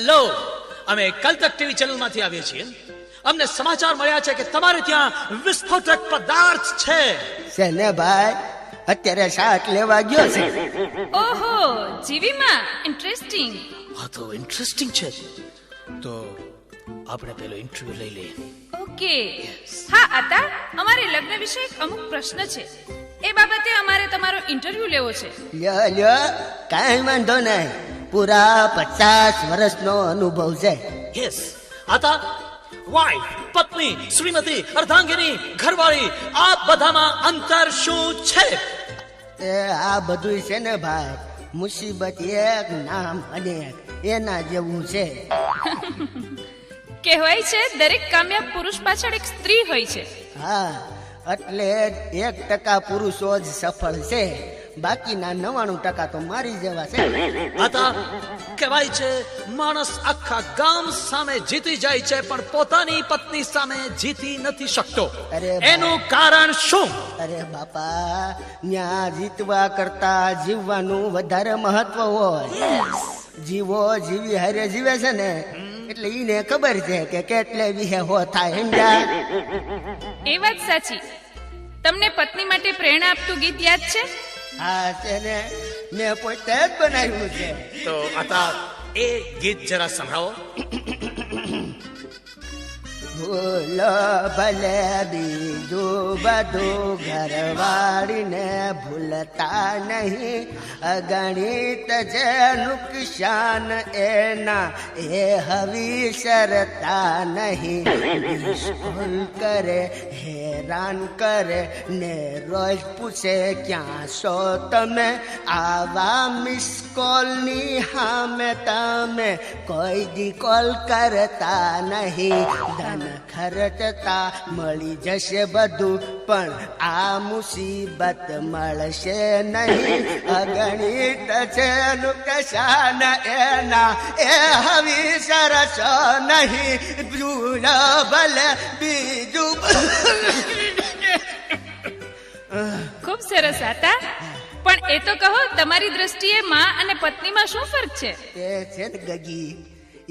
Hello અમે કલતક TV ચેનલમાંથી આવીએ છીએ. અમને સમાચાર મળ્યા છે કે તમારે ત્યાં વિસ્ફોટક પદાર્થ છે. છે ને ભાઈ? અત્યારે શાક લેવા ગયો છે. ઓહો જીવીમાં ઇન્ટરેસ્ટિંગ આ તો ઇન્ટરેસ્ટિંગ છે. તો આપણે પેલો ઇન્ટરવ્યુ લઈ લઈએ. ઓકે હા આતા અમારે લગ્ન વિશે એક અમુક પ્રશ્ન છે. એ બાબતે અમારે તમારો ઇન્ટરવ્યુ લેવો છે. લ્યો લ્યો કાંઈ વાંધો નહીં. પૂરા પચાસ વર્ષનો અનુભવ છે. યસ આતા વાઇફ પત્ની શ્રીમતી અર્ધાંગિની ઘરવાળી આ બધામાં અંતર શું છે? એ આ બધું છે ને ભાઈ મુસીબત એક નામ અનેક એના જેવું છે. કહેવાય છે દરેક કામયાબ પુરુષ પાછળ એક સ્ત્રી હોય છે. હા. એટલે એક ટકા પુરુષો જ સફળ છે. બાકીના નવાણું ટકા તો મારી જેવા છે. આતા કહેવાય છે માણસ આખા ગામ સામે જીતી જાય છે પણ પોતાની પત્ની સામે જીતી નથી શકતો. અરે. એનું કારણ શું? અરે બાપા ન્યા જીતવા કરતા જીવવાનું વધારે મહત્વ હોય. જીવો જીવી હારે જીવે છે ને એટલે ઈને ખબર છે કે કેટલે વિહે હો થાય સમજ્યા એ વાત સાચી. તમને પત્ની માટે પ્રેરણા આપતું ગીત યાદ છે? હા છે ને. મેં પોતે જ બનાવ્યું છે. તો આતા એ ગીત જરા સંભળાવો. ભૂલો ભલે બીજું બધું ઘરવાળીને ભૂલતા નહીં અગણિત જે નુકસાન એના એ હવી સરતા નહીં બિસ્કુલ કરે હેરાન કરે ને રોજ પૂછે ક્યાં છો તમે આવા મિસ કોલની હામે તમે કોઈ દી કોલ કરતા નહીં ધન ખર્ચતા મળી જશે બધું પણ આ મુસીબત મળશે નહીં. અગણિત છે નુકસાન એના એ હવી સરસ નહીં. ભૂલ ભલે બીજું ખૂબ સરસ આતા. પણ એ તો કહો તમારી દ્રષ્ટિએ માં અને પત્નીમાં શું ફરક છે? એ છે ગગી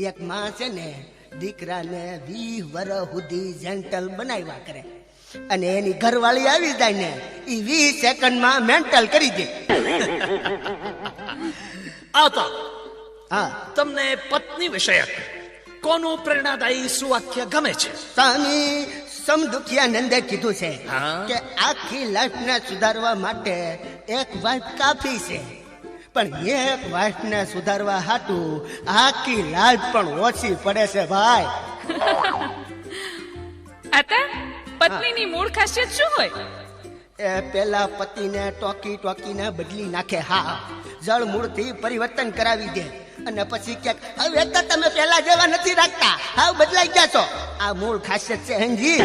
એક માં છે ને દીકરાને વી વર સુધી જેન્ટલ બનાવ્યા કરે. અને એની ઘરવાળી આવી જાય ને એ વીસ સેકન્ડમાં મેન્ટલ કરી દે. આવતા હા. તમને પત્ની વિષયક કોનું પ્રેરણાદાયી સુવાક્ય ગમે છે? સ્વામી સમદુખિયાનંદે કીધું છે કે આખી લાઈફને સુધારવા માટે એક વાઇફ કાફી છે. પણ એક વાઈફને સુધારવા હાટું આખી લાઈફ પણ ઓછી પડે છે ભાઈ. આતા પત્નીની મૂળ ખાસિયત શું હોય? એ પેલા પતિને ટોકી ટોકીને બદલી નાખે હા. જળ મૂળથી પરિવર્તન કરાવી દે. અને પછી કે હવે તો તમે પેલા જેવા નથી રાખતા. હાવ બદલાઈ ગયા છો. આ મૂળ ખાસિયત છે હંજી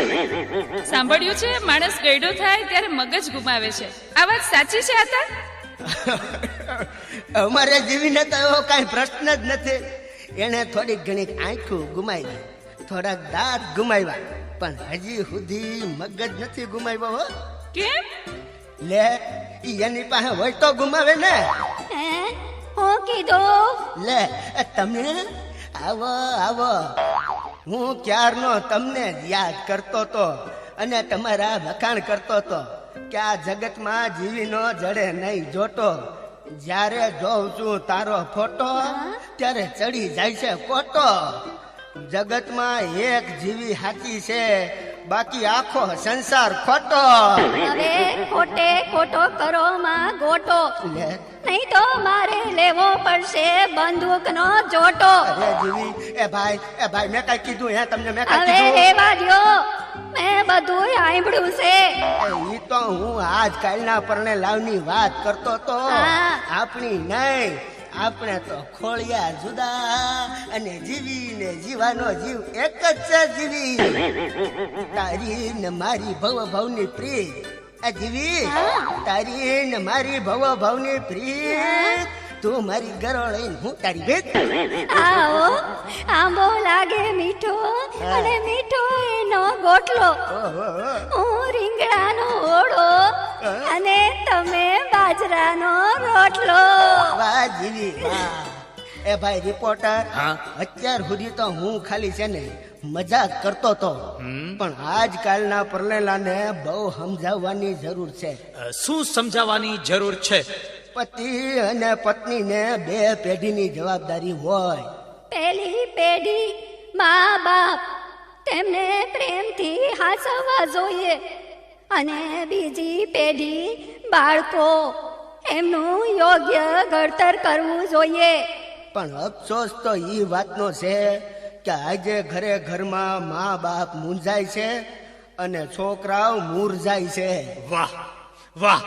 સાંભળ્યું છે માણસ ગઈડો થાય ત્યારે મગજ ગુમાવે છે. આ વાત સાચી છે આતા? અમારે જીવીને તો એવો કાંઈ પ્રશ્ન જ નથી. એને થોડીક ઘણી આંખું ગુમાવી થોડાક દાંત ગુમાવ્યા પણ હજી સુધી મગજ નથી ગુમાવ્યો હો. કેમ? લે એની પાસે હોય તો ગુમાવે ને. હે? કીધો? લે તમે? આવો આવો. હું ક્યારનો તમને યાદ કરતો તો અને તમારા વખાણ કરતો તો. કે આ જગતમાં જીવીનો જડે નહીં જોતો. જ્યારે જોઉં છું તારો ફોટો ત્યારે ચડી જાય છે કોટો જગતમાં એક જીવી હાચી છે બાકી આખો સંસાર ખોટો. હવે ખોટે ખોટો કરો માં ગોટો. નહીં તો મારે લેવો પડશે બંદૂક નો જોટો અરે જીવી એ ભાઈ એ ભાઈ મેં કઈ કીધું હે? તમને મેં કઈ હવે કીધું? રેવા દ્યો. મેં બધું સાંભળ્યું છે. ઈ તો હું આજકાલના પરણે લાવની વાત કરતો તો આપણી નહીં. આપણે તો ખોળિયા જુદા અને જીવી ને જીવાનો જીવ એક જ છે જીવી. તારી ને મારી ભવ ભવની પ્રીત. આ જીવી તારી ને મારી ભવ ભવની પ્રીત. તું મારી ગરોળે હું તારી ભેટ આવો આંબો લાગે મીઠો અને મીઠો એનો ગોટલો. ઓહો હું રીંગણાનો ઓળો અને તમે બાજરાનો રોટલો. વાહ જીવી વાહ. એ ભાઈ રિપોર્ટર હા? અત્યાર સુધી તો હું ખાલી છે ને મજાક કરતો તો. પણ આજકાલના પરણેલાને બહુ સમજાવવાની જરૂર છે. શું સમજાવવાની જરૂર છે? પતિ અને પત્નીને બે પેઢીની જવાબદારી હોય. પેલી પેઢી મા બાપ તેમને પ્રેમથી હાસવવા જોઈએ અને બીજી પેઢી બાળકો એમનું યોગ્ય ઘડતર કરવું જોઈએ. પણ અફસોસ તો એ વાતનો છે કે આજે ઘરે ઘરમાં મા બાપ મૂંઝાય છે અને છોકરાઓ મૂરઝાય છે. વાહ વાહ.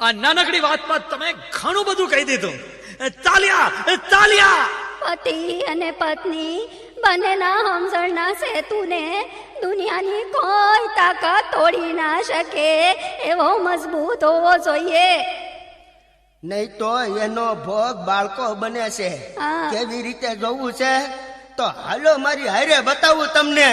આ નાનકડી વાતમાં તમે ઘણું બધું કહી દીધું. તાલિયા તાલિયા! પતિ અને પત્ની બંનેના સમજણના સેતુને દુનિયાની કોઈ તાકાત તોડી ના શકે એવો મજબૂત હોવો જોઈએ. નહીં તો એનો ભોગ બાળકો બને છે. હા. કેવી રીતે જોવું છે? તો હાલો મારી હારે બતાવું તમને.